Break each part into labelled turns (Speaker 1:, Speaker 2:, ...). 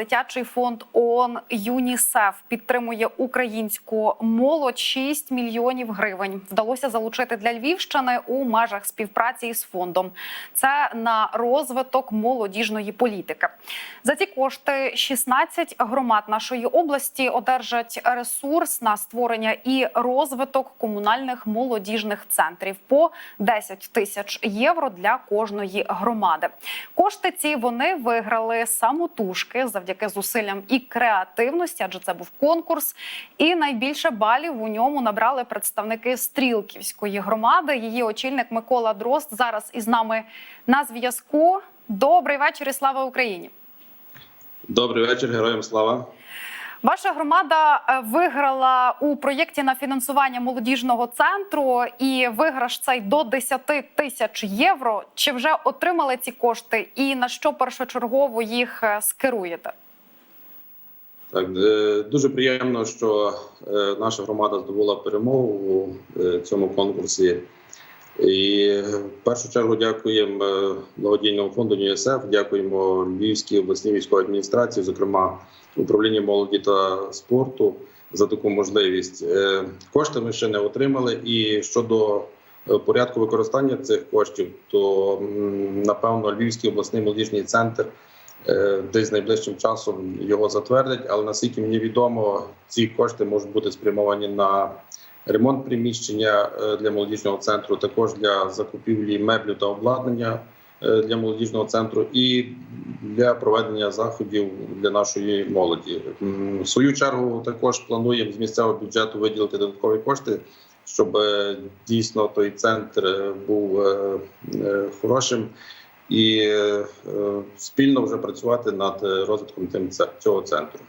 Speaker 1: дитячий фонд ООН ЮНІСЕФ підтримує українську молодь 6 мільйонів гривень. Вдалося залучити для Львівщини у межах співпраці із фондом. Це на розвиток молодіжної політики. За ці кошти 16 громад нашої області одержать ресурс на створення і розвиток комунальних молодіжних центрів по 10 тисяч євро для кожної громади. Кошти ці вони виграли самотужки завдяки зусиллям і креативності, адже це був конкурс. І найбільше балів у ньому набрали представники Стрілківської громади. Її очільник Микола Дрозд зараз із нами на зв'язку. Добрий вечір і слава Україні!
Speaker 2: Добрий вечір, героям слава.
Speaker 1: Ваша громада е, виграла у проєкті на фінансування молодіжного центру, і виграш цей до 10 тисяч євро. Чи вже отримали ці кошти, і на що першочергово їх е, скеруєте?
Speaker 2: Так е, дуже приємно, що наша громада здобула перемогу у цьому конкурсі. І в першу чергу дякуємо благодійному фонду ЮНІСЕФ, дякуємо Львівській обласній військовій адміністрації, зокрема управління молоді та спорту, за таку можливість. Е, Кошти ми ще не отримали. І щодо е, порядку використання цих коштів, то напевно Львівський обласний молодіжний центр. Е, Десь найближчим часом його затвердять, але наскільки мені відомо, ці кошти можуть бути спрямовані на ремонт приміщення для молодіжного центру, також для закупівлі меблів та обладнання для молодіжного центру і для проведення заходів для нашої молоді. В свою чергу також плануємо з місцевого бюджету виділити додаткові кошти, щоб е, дійсно той центр е, був е, е, хорошим і е, спільно вже працювати над е, розвитком цього центру.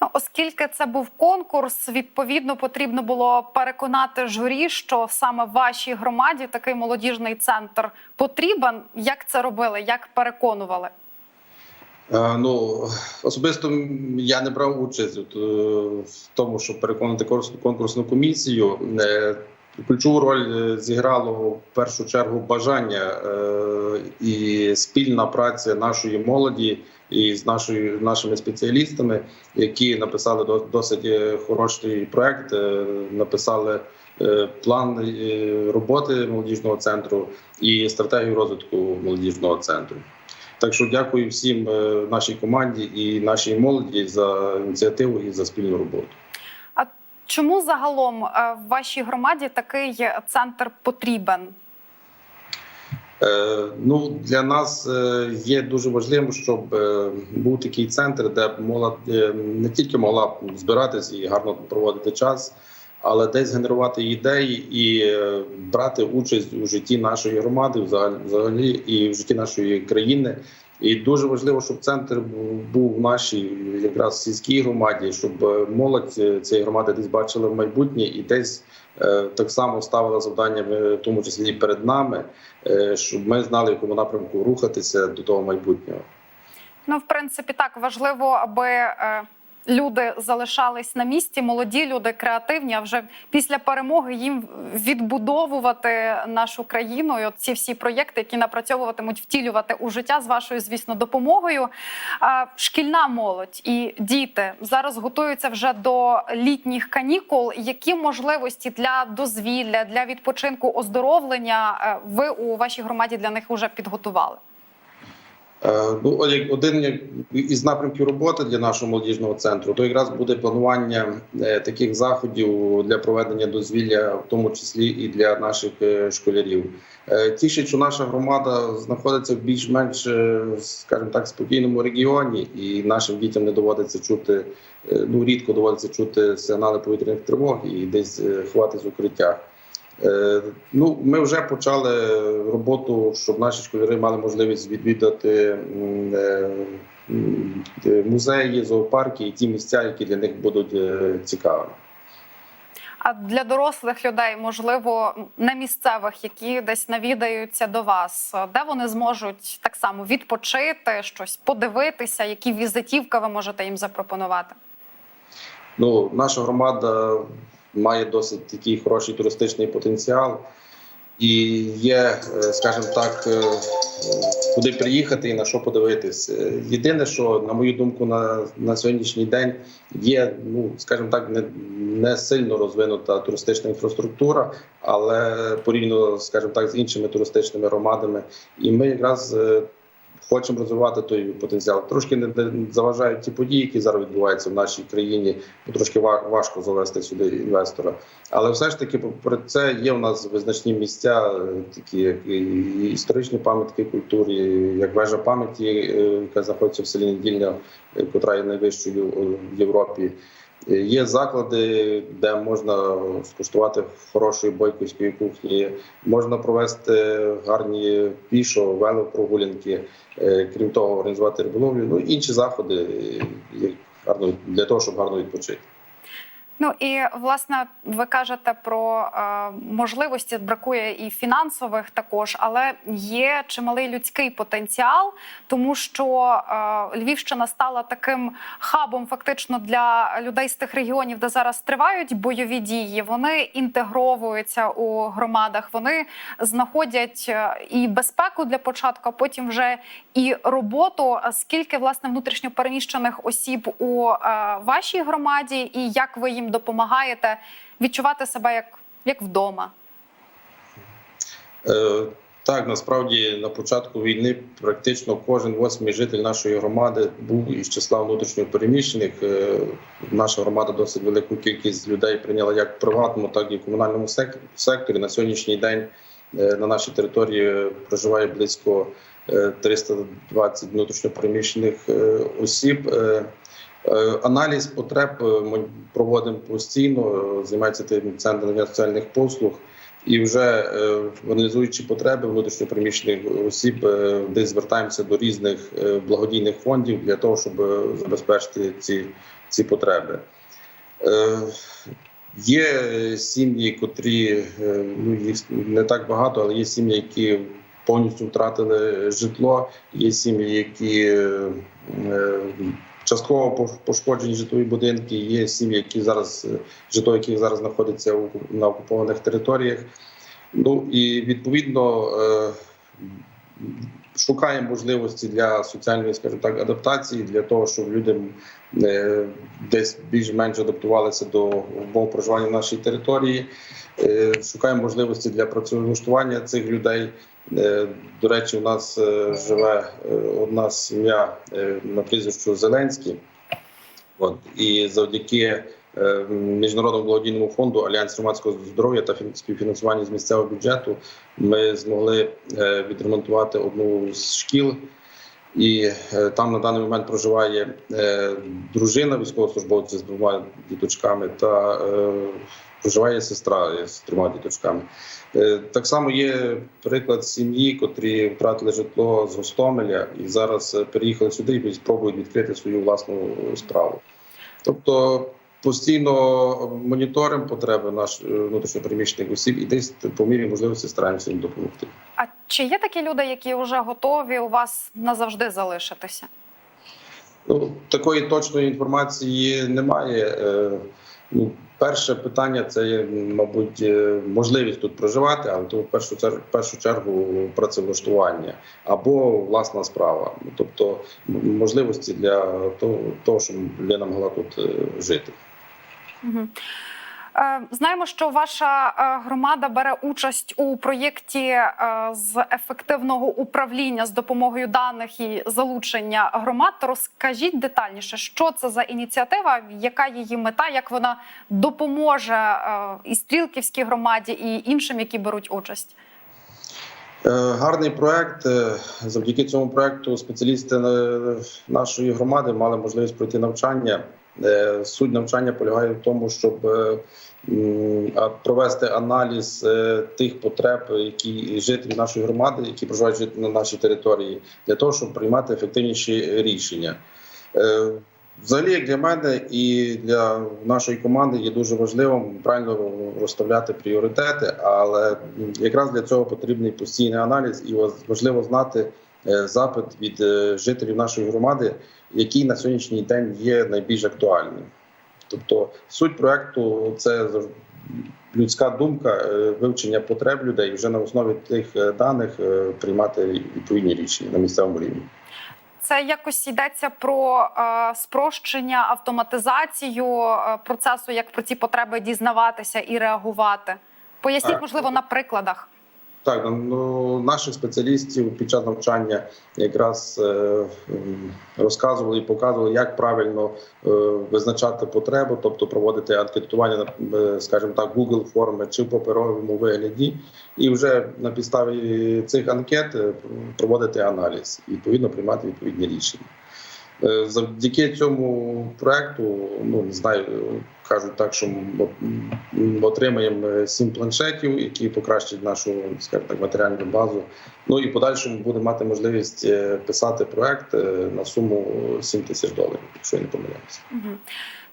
Speaker 1: Ну, оскільки це був конкурс, відповідно потрібно було переконати журі, що саме вашій громаді такий молодіжний центр потрібен. Як це робили? Як переконували?
Speaker 2: Е, Ну особисто я не брав участь е, в тому, щоб переконати конкурс- конкурсну комісію. Е, Ключову роль зіграло в першу чергу бажання і спільна праця нашої молоді і з нашою нашими спеціалістами, які написали до- досить е, хороший проект, е, написали е, план роботи молодіжного центру і стратегію розвитку молодіжного центру. Так що дякую всім нашій команді і нашій молоді за ініціативу і за спільну роботу.
Speaker 1: А чому загалом в вашій громаді такий центр потрібен?
Speaker 2: Е, Ну для нас е, є дуже важливим, щоб е, був такий центр, де молодь не тільки могла б збиратись і гарно проводити час, але десь генерувати ідеї і брати участь у житті нашої громади, взагалі- і в житті нашої країни. І дуже важливо, щоб центр був- в нашій якраз сільській громаді, щоб молодь цієї громади десь бачила майбутнє і десь так само ставила завдання, е, в тому числі перед нами, е, щоб ми знали, в якому напрямку рухатися до того майбутнього.
Speaker 1: Ну, в принципі, так важливо, аби е, люди залишались на місці, молоді люди, креативні. А вже після перемоги їм відбудовувати нашу країну. І ці всі проєкти, які напрацьовуватимуть втілювати у життя з вашою, звісно, допомогою. Шкільна молодь і діти зараз готуються вже до літніх канікул. Які можливості для дозвілля, для відпочинку, оздоровлення е, ви у вашій громаді для них вже підготували?
Speaker 2: Е, Ну, один із напрямків роботи для нашого молодіжного центру, то якраз буде планування е, таких заходів для проведення дозвілля, в тому числі і для наших е, школярів. Тішить, що наша громада знаходиться в більш-менш, скажімо так, спокійному регіоні, і нашим дітям не доводиться чути, ну рідко доводиться чути сигнали повітряних тривог і десь ховатись в укриттях. Е, Ну, ми вже почали роботу, щоб наші школяри мали можливість відвідати е, музеї, зоопарки і ті місця, які для них будуть е, цікавими.
Speaker 1: А для дорослих людей, можливо, не місцевих, які десь навідаються до вас, де вони зможуть так само відпочити, щось подивитися, які візитівки ви можете їм запропонувати?
Speaker 2: Ну, наша громада має досить такий хороший туристичний потенціал. і є, е, скажімо так, е, куди приїхати і на що подивитись. Е, Єдине, що на мою думку, на, на сьогоднішній день є, ну скажімо так, не, не сильно розвинута туристична інфраструктура, але порівняно, скажімо так, з іншими туристичними громадами, і ми якраз. Хочемо розвивати той потенціал. Трошки не заважають ті події, які зараз відбуваються в нашій країні. Трошки важко завести сюди інвестора. Але все ж таки, попри це, є у нас визначні місця, е, такі як історичні пам'ятки культури, як вежа пам'яті, е, яка знаходиться в селі Недільня, е, котра є найвищою в Європі. Є заклади, де можна скуштувати хорошої бойківської кухні, можна провести гарні пішо, велопрогулянки, е, крім того, організувати риболовлю, ну інші заходи е, для того, щоб гарно відпочити.
Speaker 1: Ну і власне ви кажете про е, можливості бракує і фінансових також, але є чималий людський потенціал, тому що е, Львівщина стала таким хабом, фактично для людей з тих регіонів, де зараз тривають бойові дії. Вони інтегровуються у громадах, вони знаходять е, і безпеку для початку, а потім вже і роботу. Скільки власне внутрішньо переміщених осіб у е, вашій громаді, і як ви їм допомагаєте відчувати себе як, як вдома?
Speaker 2: Е, Так, насправді на початку війни практично кожен восьмий житель нашої громади був із числа внутрішньо переміщених. Е, Наша громада досить велику кількість людей прийняла як в приватному, так і в комунальному сек- секторі. На сьогоднішній день е, на нашій території проживає близько е, 320 внутрішньо переміщених е, осіб. Е, е, Аналіз потреб е, ми проводимо постійно. е, Займається тим центр надання соціальних послуг. І вже е, аналізуючи потреби внутрішньопереміщених осіб, е, десь звертаємося до різних е, благодійних фондів для того, щоб е, забезпечити ці, ці потреби. Е, Є сім'ї, котрі е, ну їх не так багато, але є сім'ї, які повністю втратили житло. Є сім'ї, які е, е, частково пошкоджені житлові будинки. Є сім'ї, які зараз е, житло, яких зараз знаходиться на окупованих територіях. Ну і відповідно е, шукаємо можливості для соціальної, скажімо так, адаптації для того, щоб люди е, десь більш-менш адаптувалися до умов проживання в території. Шукаємо можливості для працевлаштування цих людей. Е, До речі, у нас е, живе е, одна сім'я на прізвищу Зеленський. От і завдяки міжнародному благодійному фонду Альянс громадського здоров'я та фін- співфінансування з місцевого бюджету ми змогли відремонтувати одну з шкіл. І там на даний момент проживає дружина військовослужбовця з двома діточками та проживає сестра з трьома діточками. Е, так само є приклад сім'ї, котрі втратили житло з Гостомеля і зараз е, переїхали сюди і спробують відкрити свою власну справу. Тобто постійно моніторимо потреби наших внутрішньопереміщених осіб і десь по мірі можливості стараємося їм допомогти.
Speaker 1: А чи є такі люди, які вже готові у вас назавжди залишитися?
Speaker 2: Ну, такої точної інформації немає. Ну, перше питання це є, мабуть, е, можливість тут проживати, але то в першу чергу, в першу чергу працевлаштування або власна справа. Тобто можливості для того, того щоб людина могла тут е, жити.
Speaker 1: Угу. Знаємо, що ваша е, громада бере участь у проєкті е, з ефективного управління з допомогою даних і залучення громад. Розкажіть детальніше, що це за ініціатива, яка її мета, як вона допоможе е, і Стрілківській громаді, і іншим, які беруть участь.
Speaker 2: Е, Гарний проект. Е, Завдяки цьому проекту спеціалісти е, нашої громади мали можливість пройти навчання. Е, Суть навчання полягає в тому, щоб е, провести аналіз е, тих потреб, які жителі нашої громади, які проживають на нашій території, для того, щоб приймати ефективніші рішення. Е, Взагалі, як для мене і для нашої команди є дуже важливим правильно розставляти пріоритети, але якраз для цього потрібний постійний аналіз, і важливо знати е, запит від жителів нашої громади, який на сьогоднішній день є найбільш актуальним. Тобто суть проекту це людська думка, е, вивчення потреб людей, вже на основі тих е, даних е, приймати відповідні рішення на місцевому рівні.
Speaker 1: Це якось йдеться про е, спрощення, автоматизацію е, процесу, як про ці потреби дізнаватися і реагувати. Поясніть, можливо, на прикладах.
Speaker 2: Так, ну наших спеціалістів під час навчання якраз е, розказували і показували, як правильно е, визначати потребу, тобто проводити анкетування, на, е, скажімо так, Google форми чи в паперовому вигляді, і вже на підставі цих анкет проводити аналіз і відповідно приймати відповідні рішення. Е, Завдяки цьому проекту, ну не знаю, кажуть так, що м- м- отримаємо е, сім планшетів, які покращать нашу скажімо так, матеріальну базу. Ну і подальшому буде мати можливість е, писати проект на суму 7 тисяч доларів, якщо я не помиляюся.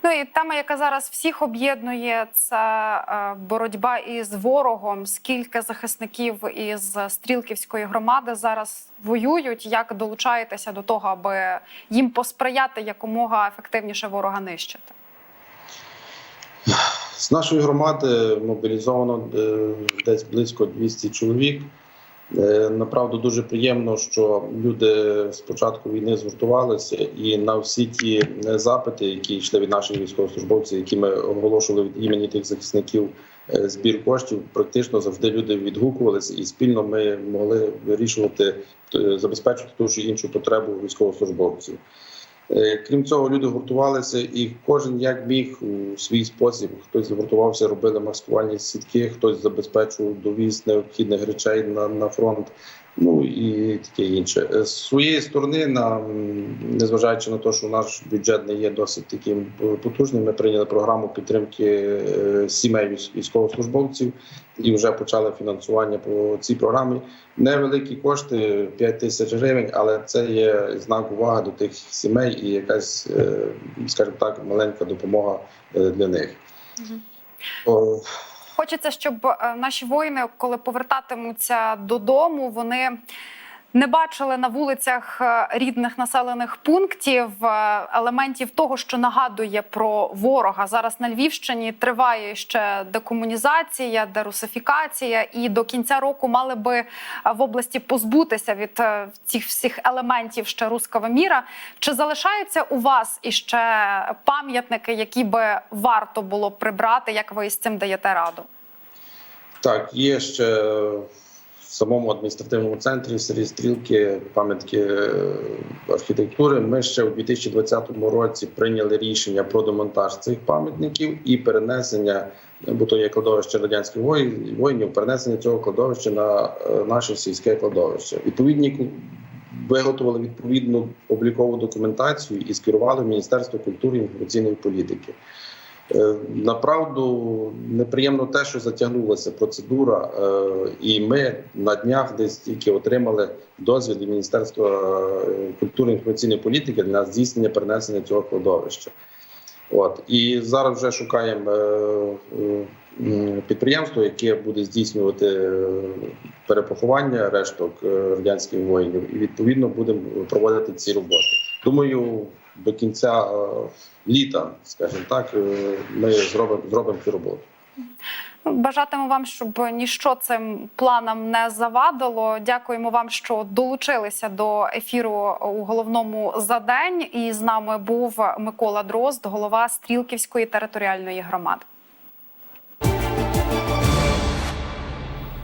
Speaker 1: Ну і тема, яка зараз всіх об'єднує, це е, боротьба із ворогом. Скільки захисників із стрілківської громади зараз воюють? Як долучаєтеся до того, аби їм посприяти якомога ефективніше ворога нищити?
Speaker 2: З нашої громади мобілізовано е, десь близько 200 чоловік. Е, Направду дуже приємно, що люди з початку війни згуртувалися, і на всі ті е, запити, які йшли від наших військовослужбовців, які ми оголошували від імені тих захисників е, збір коштів, практично завжди люди відгукувалися, і спільно ми могли вирішувати забезпечити ту чи іншу потребу військовослужбовців. Е, Крім цього, люди гуртувалися, і кожен як міг у свій спосіб. Хтось гуртувався, робили маскувальні сітки, хтось забезпечував довіз необхідних речей на, на фронт. Ну і таке інше. Е, З своєї сторони, на незважаючи на те, що наш бюджет не є досить таким потужним, ми прийняли програму підтримки е, сімей військовослужбовців і вже почали фінансування по цій програмі. Невеликі кошти 5 тисяч гривень, але це є знак уваги до тих сімей і якась, е, скажімо так, маленька допомога е, для них.
Speaker 1: Мгм. Хочеться, щоб е, наші воїни, коли повертатимуться додому, вони не бачили на вулицях е, рідних населених пунктів е, елементів того, що нагадує про ворога. Зараз на Львівщині триває ще декомунізація, дерусифікація, і до кінця року мали би е, в області позбутися від цих всіх елементів ще руского міра. Чи залишаються у вас іще пам'ятники, які би варто було прибрати? Як ви з цим даєте раду?
Speaker 2: Так, є ще самому адміністративному центрі селі Стрілки пам'ятки е, архітектури. Ми ще у 2020 році прийняли рішення про демонтаж цих пам'ятників і перенесення, бо то є кладовище радянських воїнів, перенесення цього кладовища на е, наше сільське кладовище. Відповідні виготовили відповідну облікову документацію і скерували в Міністерство культури і інформаційної політики. Е, Направду неприємно те, що затягнулася процедура, е, і ми на днях десь тільки отримали дозвіл від Міністерства е, культури і інформаційної політики на здійснення перенесення цього кладовища. От і зараз вже шукаємо підприємство, яке буде здійснювати перепоховання решток радянських воїнів, і відповідно будемо проводити ці роботи. Думаю, до кінця е, літа, скажімо так, е, ми зробимо зробимо цю роботу.
Speaker 1: Бажатиму вам, щоб ніщо цим планам не завадило. Дякуємо вам, що долучилися до ефіру у головному за день. І з нами був Микола Дрозд, голова Стрілківської територіальної громади.